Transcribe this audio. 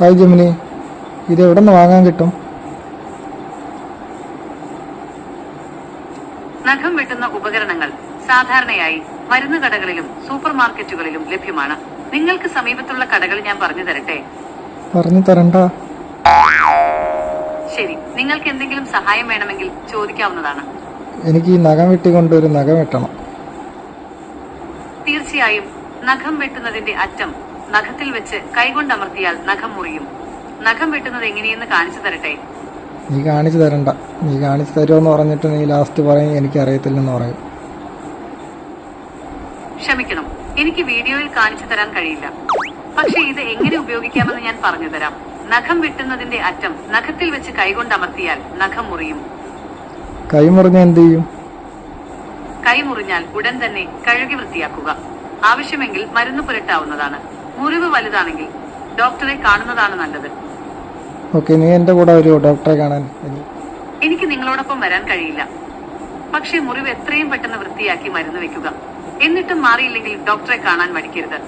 Hi Gemini. ഇത് എവിടെ നിന്ന് വാങ്ങാൻ കിട്ടും? നഖം വെട്ടുന്ന ഉപകരണങ്ങൾ സാധാരണയായി മരുന്ന് കടകളിലും സൂപ്പർ മാർക്കറ്റുകളിലും ലഭ്യമാണ്. നിങ്ങൾക്ക് സമീപത്തുള്ള കടകൾ ഞാൻ പറഞ്ഞു തരട്ടെ? പറഞ്ഞു തരണ്ട. ശരി. നിങ്ങൾക്ക് എന്തെങ്കിലും സഹായം വേണമെങ്കിൽ ചോദിക്കാവുന്നതാണ്. എനിക്ക് ഈ നഖം വെട്ടിക്കൊണ്ട് ഒരു നഖം വെട്ടണം. തീർച്ചയായും നഖം വെട്ടുന്നതിന്റെ അറ്റം നഖത്തിൽ വെച്ച് കൈകൊണ്ടമർത്തിയാൽ നഖം മുറിയും. നഖം വെട്ടുന്നത് എങ്ങനെയെന്ന് കാണിച്ചു തരട്ടെ? നീ കാണിച്ചു തരണ്ട. നീ കാണിച്ചു തരുമെന്ന് പറഞ്ഞിട്ട് നീ ലാസ്റ്റ് പറയും എനിക്ക് അറിയത്തില്ലെന്ന് പറയും. ക്ഷമിക്കണം. എനിക്ക് വീഡിയോയിൽ കാണിച്ചു തരാൻ കഴിയില്ല. പക്ഷെ ഇത് എങ്ങനെ ഉപയോഗിക്കാമെന്ന് ഞാൻ പറഞ്ഞു തരാം. നഖം വെട്ടുന്നതിന്റെ അറ്റം നഖത്തിൽ വെച്ച് കൈകൊണ്ടമർത്തിയാൽ നഖം മുറിയും. കൈ മുറിഞ്ഞാൽ എന്ത് ചെയ്യും? കൈ മുറിഞ്ഞാൽ ഉടൻ തന്നെ കഴുകി വൃത്തിയാക്കുക. ആവശ്യമെങ്കിൽ മരുന്ന് പുരട്ടാവുന്നതാണ്. മുറിവ് വലുതാണെങ്കിൽ ഡോക്ടറെ കാണുന്നതാണ് നല്ലത്. ഓക്കെ നീ എന്റെ കൂടെ വരുമോ ഡോക്ടറെ കാണാൻ. എനിക്ക് നിങ്ങളോടൊപ്പം വരാൻ കഴിയില്ല. പക്ഷേ മുറിവ് എത്രയും പെട്ടെന്ന് വൃത്തിയാക്കി മരുന്ന് വെക്കുക. എന്നിട്ടും മാറിയില്ലെങ്കിൽ ഡോക്ടറെ കാണാൻ മടിക്കരുത്.